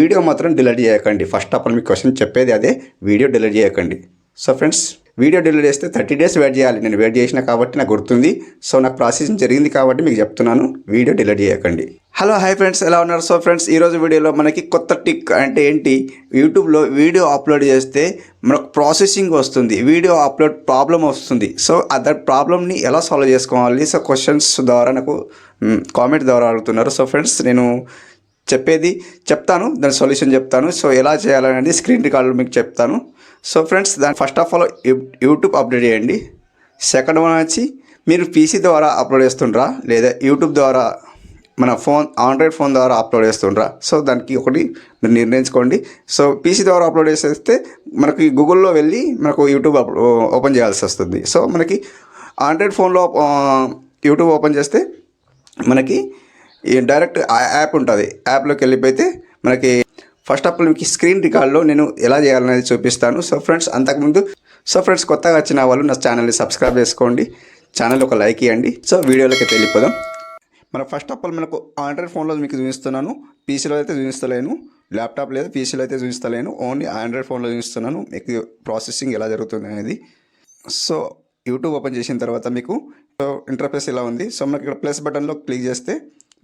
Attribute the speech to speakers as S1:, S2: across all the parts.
S1: Video మాత్రం delete చేయకండి. First of all మీకు క్వశ్చన్ చెప్పేది అదే వీడియో డిలీట్ చేయకండి. సో ఫ్రెండ్స్ వీడియో డిలీట్ చేస్తే థర్టీ డేస్ వెయిట్ చేయాలి. నేను వెయిట్ చేసిన కాబట్టి నాకు గుర్తుంది. సో నాకు ప్రాసెసింగ్ జరిగింది కాబట్టి మీకు చెప్తున్నాను. వీడియో డిలీట్ చేయకండి. హలో హాయ్ ఫ్రెండ్స్ ఎలా ఉన్నారు? సో ఫ్రెండ్స్ ఈరోజు వీడియోలో మనకి కొత్త టిక్ అంటే ఏంటి? యూట్యూబ్లో వీడియో అప్లోడ్ చేస్తే మనకు ప్రాసెసింగ్ వస్తుంది. వీడియో అప్లోడ్ ప్రాబ్లం వస్తుంది. సో దట్ ప్రాబ్లమ్ని ఎలా సాల్వ్ చేసుకోవాలి? సో క్వశ్చన్స్ ద్వారా నాకు కామెంట్ ద్వారా అడుగుతున్నారు. సో ఫ్రెండ్స్ నేను చెప్పేది చెప్తాను దాని సొల్యూషన్ చెప్తాను. సో ఎలా చేయాలనేది స్క్రీన్ రికార్డు మీకు చెప్తాను. సో ఫ్రెండ్స్ దాని first of all YouTube update చేయండి. సెకండ్ వన్ వచ్చి మీరు పీసీ ద్వారా అప్లోడ్ చేస్తుండ్రా? లేదా యూట్యూబ్ ద్వారా మన ఫోన్ ఆండ్రాయిడ్ ఫోన్ ద్వారా అప్లోడ్ చేస్తుండ్రా? సో దానికి ఒకటి మీరు నిర్ణయించుకోండి. సో పీసీ ద్వారా అప్లోడ్ చేసేస్తే మనకి గూగుల్లో వెళ్ళి మనకు యూట్యూబ్ ఓపెన్ చేయాల్సి వస్తుంది. సో మనకి ఆండ్రాయిడ్ ఫోన్లో యూట్యూబ్ ఓపెన్ చేస్తే మనకి డైరెక్ట్ ఆ యాప్ ఉంటుంది. యాప్లోకి వెళ్ళిపోతే మనకి ఫస్ట్ ఆఫ్ ఆల్ మీకు స్క్రీన్ రికార్డ్లో నేను ఎలా చేయాలనేది చూపిస్తాను. సో ఫ్రెండ్స్ అంతకుముందు సో ఫ్రెండ్స్ కొత్తగా వచ్చిన వాళ్ళు నా ఛానల్ని సబ్స్క్రైబ్ చేసుకోండి. ఛానల్ ఒక లైక్ ఇవ్వండి సో వీడియోలోకి వెళ్ళిపోదాం. మన ఫస్ట్ ఆఫ్ ఆల్ మనకు ఆండ్రాయిడ్ ఫోన్లో మీకు చూపిస్తున్నాను. పీసీలో అయితే చూపిస్తలేను. ల్యాప్టాప్ లేదా పీసీలో అయితే చూపిస్తలేను. ఓన్లీ ఆండ్రాయిడ్ ఫోన్లో చూపిస్తున్నాను. మీకు ప్రాసెసింగ్ ఎలా జరుగుతుంది అనేది. సో యూట్యూబ్ ఓపెన్ చేసిన తర్వాత మీకు ఇంటర్ఫేస్ ఇలా ఉంది. సో మనకి ఇక్కడ ప్లస్ బటన్లో క్లిక్ చేస్తే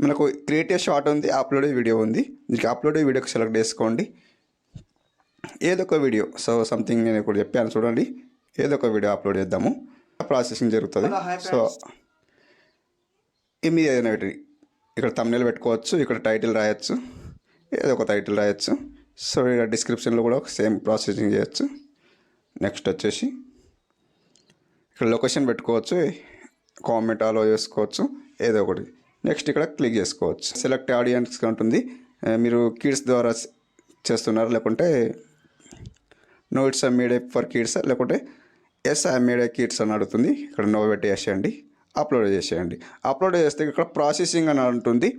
S1: మనకు క్రియేటివ్ షార్ట్ ఉంది అప్లోడ్ వీడియో ఉంది. దీనికి అప్లోడ్ వీడియోకి సెలెక్ట్ చేసుకోండి. ఏదో ఒక వీడియో సో సంథింగ్ నేను ఇప్పుడు చెప్పాను చూడండి. ఏదో ఒక వీడియో అప్లోడ్ చేద్దాము. ప్రాసెసింగ్ జరుగుతుంది. సో ఏదైనా పెట్టి ఇక్కడ తమ్నేల్ పెట్టుకోవచ్చు ఇక్కడ టైటిల్ రాయొచ్చు ఏదో ఒక టైటిల్ రాయొచ్చు. సో ఇక్కడ డిస్క్రిప్షన్లో కూడా సేమ్ ప్రాసెసింగ్ చేయొచ్చు. నెక్స్ట్ వచ్చేసి ఇక్కడ లొకేషన్ పెట్టుకోవచ్చు కామెంట్ అలో చేసుకోవచ్చు ఏదో ఒకటి. నెక్స్ట్ ఇక్కడ క్లిక్ చేసుకోవచ్చు. సెలెక్ట్ ఆడియన్స్ ఉంటుంది. మీరు కిడ్స్ ద్వారా చేస్తున్నారు? లేకుంటే no it's I made for kids లేకుంటే ఎస్ ఐ మేడ్ కిడ్స్ అని అడుగుతుంది. ఇక్కడ నో పెట్టి వేసేయండి అప్లోడ్ చేసేయండి. అప్లోడ్ చేస్తే ఇక్కడ ప్రాసెసింగ్ అని ఉంటుంది.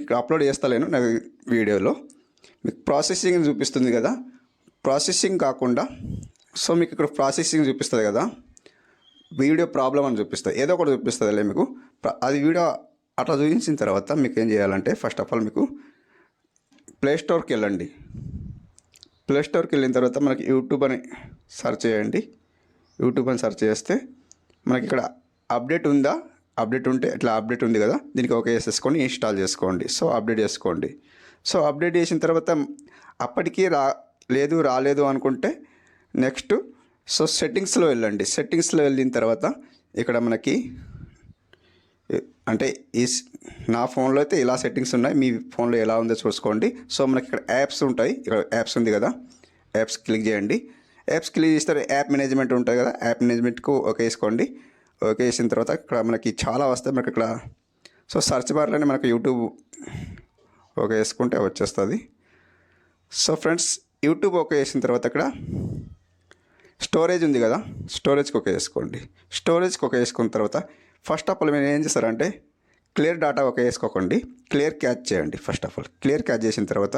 S1: ఇక్కడ అప్లోడ్ చేస్తలేను నా వీడియోలో. మీకు ప్రాసెసింగ్ చూపిస్తుంది కదా. ప్రాసెసింగ్ కాకుండా సో మీకు ఇక్కడ ప్రాసెసింగ్ చూపిస్తుంది కదా. వీడియో ప్రాబ్లం అని చూపిస్తుంది. ఏదో ఒకటి చూపిస్తుంది మీకు. ప్ర- అది వీడియో అట్లా చూపించిన తర్వాత మీకు ఏం చేయాలంటే ఫస్ట్ ఆఫ్ ఆల్ మీకు ప్లే స్టోర్కి వెళ్ళండి ప్లే స్టోర్కి వెళ్ళిన తర్వాత మనకి యూట్యూబ్ అని సెర్చ్ చేయండి. యూట్యూబ్ అని సెర్చ్ చేస్తే మనకి ఇక్కడ అప్డేట్ ఉందా? అప్డేట్ ఉంటే ఇట్లా అప్డేట్ ఉంది కదా దీనికి ఓకే చేసేసుకొని ఇన్స్టాల్ చేసుకోండి. సో అప్డేట్ చేసుకోండి. సో అప్డేట్ చేసిన తర్వాత అప్పటికీ రా లేదు రాలేదు అనుకుంటే నెక్స్ట్ సో సెట్టింగ్స్లో వెళ్ళండి. సెట్టింగ్స్లో వెళ్ళిన తర్వాత ఇక్కడ మనకి అంటే ఈ నా ఫోన్లో అయితే ఇలా సెట్టింగ్స్ ఉన్నాయి. మీ ఫోన్లో ఎలా ఉందో చూసుకోండి. సో మనకి ఇక్కడ యాప్స్ ఉంటాయి. ఇక్కడ యాప్స్ ఉంది కదా. యాప్స్ క్లిక్ చేయండి. యాప్స్ క్లిక్ చేస్తే యాప్ మేనేజ్మెంట్ ఉంటుంది కదా. యాప్ మేనేజ్మెంట్కు ఓకే వేసుకోండి. ఓకే వేసిన తర్వాత ఇక్కడ మనకి చాలా వస్తాయి. మనకి ఇక్కడ సో సర్చ్ బార్లోనే మనకు యూట్యూబ్ ఓకే వేసుకుంటే వచ్చేస్తుంది. సో ఫ్రెండ్స్ యూట్యూబ్ ఓకే వేసిన తర్వాత ఇక్కడ స్టోరేజ్ ఉంది కదా. స్టోరేజ్కి ఒక వేసుకోండి. స్టోరేజ్కి ఒక వేసుకున్న తర్వాత ఫస్ట్ ఆఫ్ ఆల్ మీరు ఏం చేస్తారంటే క్లియర్ డేటా ఒక వేసుకోకండి. క్లియర్ క్యాచ్ చేయండి first of all clear cache చేసిన తర్వాత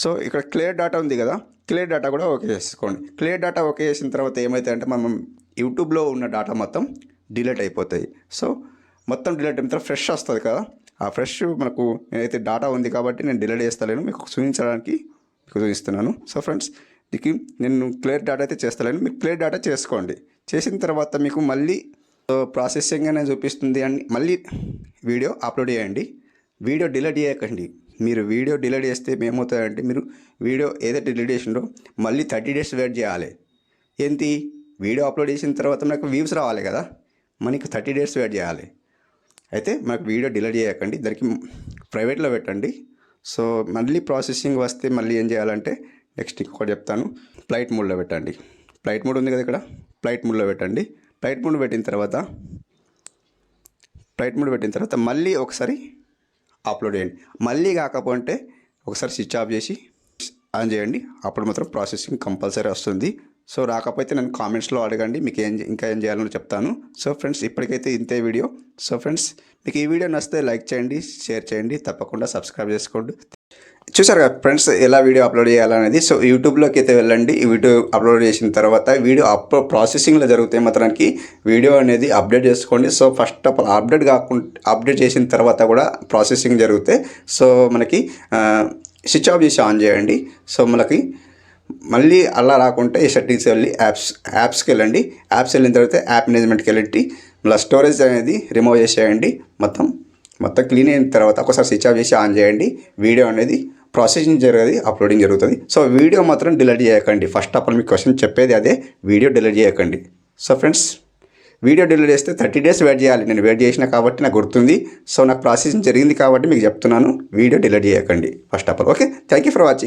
S1: సో ఇక్కడ క్లియర్ డేటా ఉంది కదా క్లియర్ డేటా కూడా ఓకే చేసుకోండి. క్లియర్ డేటా ఓకే చేసిన తర్వాత ఏమవుతాయంటే మనం యూట్యూబ్లో ఉన్న డేటా మొత్తం డిలీట్ అయిపోతాయి. సో మొత్తం డిలీట్ అయిన తర్వాత ఫ్రెష్ వస్తుంది కదా. ఆ ఫ్రెష్ మనకు నేనైతే డేటా ఉంది కాబట్టి నేను డిలీట్ చేస్తలేను మీకు చూపించడానికి మీకు చూపిస్తున్నాను. సో ఫ్రెండ్స్ దీనికి నేను క్లియర్ డేటా అయితే చేస్తలేను. మీరు క్లియర్ డేటా చేసుకోండి. చేసిన తర్వాత మీకు మళ్ళీ ప్రాసెసింగ్ అనేది చూపిస్తుంది అని మళ్ళీ వీడియో అప్లోడ్ చేయండి. వీడియో డిలీట్ చేయకండి. మీరు వీడియో డిలీట్ చేస్తే ఏమవుతుందంటే మీరు వీడియో ఏదైతే డిలీట్ చేసిండో మళ్ళీ థర్టీ డేస్ వెయిట్ చేయాలి. ఏంటి? వీడియో అప్లోడ్ చేసిన తర్వాత మనకు వ్యూస్ రావాలి కదా. మనకి థర్టీ డేస్ వెయిట్ చేయాలి. అయితే మనకు వీడియో డిలీట్ చేయకండి. దానికి ప్రైవేట్లో పెట్టండి. సో మళ్ళీ ప్రాసెసింగ్ వస్తే మళ్ళీ ఏం చేయాలంటే నెక్స్ట్ ఇంకొకటి చెప్తాను. ఫ్లైట్ మోడ్లో పెట్టండి. ఫ్లైట్ మోడ్ ఉంది కదా ఇక్కడ? ఫ్లైట్ మోడ్లో పెట్టండి. ఫ్లైట్ మూడు పెట్టిన తర్వాత ఫ్లైట్ మూడు పెట్టిన తర్వాత మళ్ళీ ఒకసారి అప్లోడ్ చేయండి. మళ్ళీ కాకపోతే ఒకసారి స్విచ్ ఆఫ్ చేసి ఆన్ చేయండి. అప్పుడు మాత్రం ప్రాసెసింగ్ కంపల్సరీ వస్తుంది. సో రాకపోతే నన్ను కామెంట్స్లో అడగండి. మీకు ఏం ఇంకా ఏం చేయాలని చెప్తాను. సో ఫ్రెండ్స్ ఇప్పటికైతే ఇంతే వీడియో. సో ఫ్రెండ్స్ మీకు ఈ వీడియో నచ్చితే లైక్ చేయండి షేర్ చేయండి. తప్పకుండా సబ్స్క్రైబ్ చేసుకోండి. చూసారు కదా ఫ్రెండ్స్ ఎలా వీడియో అప్లోడ్ చేయాలనేది. సో యూట్యూబ్లోకి అయితే వెళ్ళండి. ఈ వీడియో అప్లోడ్ చేసిన తర్వాత వీడియో అప్ ప్రాసెసింగ్లో జరుగుతాయి మాత్రానికి వీడియో అనేది అప్డేట్ చేసుకోండి. So first of all update కాకుండా అప్డేట్ చేసిన తర్వాత కూడా ప్రాసెసింగ్ జరుగుతాయి సో మనకి స్విచ్ ఆఫ్ చేసి ఆన్ చేయండి. సో మనకి మళ్ళీ అలా రాకుంటే ఈ సెట్టింగ్స్ వెళ్ళి యాప్స్ యాప్స్కి వెళ్ళండి. యాప్స్ వెళ్ళిన తర్వాత యాప్ మేనేజ్మెంట్కి వెళ్ళి మళ్ళీ స్టోరేజ్ అనేది రిమూవ్ చేసేయండి. మొత్తం మొత్తం క్లీన్ అయిన తర్వాత ఒకసారి స్విచ్ ఆఫ్ చేసి ఆన్ చేయండి. వీడియో అనేది ప్రాసెసింగ్ జరగదు అప్లోడింగ్ జరుగుతుంది. సో వీడియో మాత్రం డిలీట్ చేయకండి. ఫస్ట్ ఆఫ్ ఆల్ మీకు క్వశ్చన్ చెప్పేది అదే వీడియో డిలీట్ చేయకండి. సో ఫ్రెండ్స్ వీడియో డిలీట్ చేస్తే థర్టీ డేస్ వెయిట్ చేయాలి. నేను వెయిట్ చేసిన కాబట్టి నాకు గుర్తుంది. సో నాకు ప్రాసెసింగ్ జరిగింది కాబట్టి మీకు చెప్తున్నాను. వీడియో డిలీట్ చేయకండి first of all okay thank you for watching